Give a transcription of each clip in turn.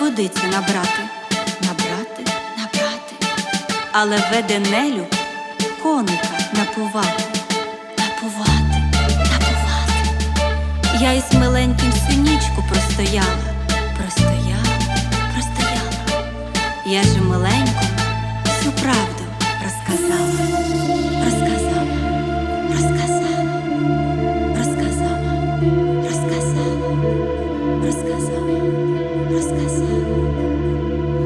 водиці набрати, набрати, набрати, але веде Нелю коника напувати, напувати, напувати. Я із миленьким синічку простояла, простояла, простояла. Я же миленькому всю правду розказала. розказав,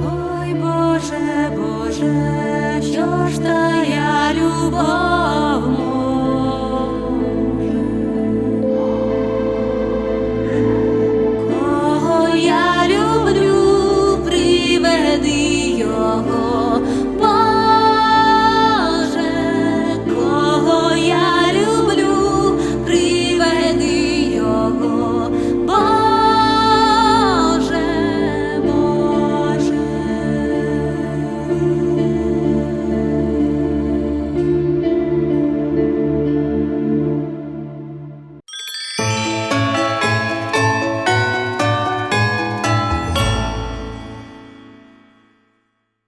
ой Боже, Боже, що ж та я любов.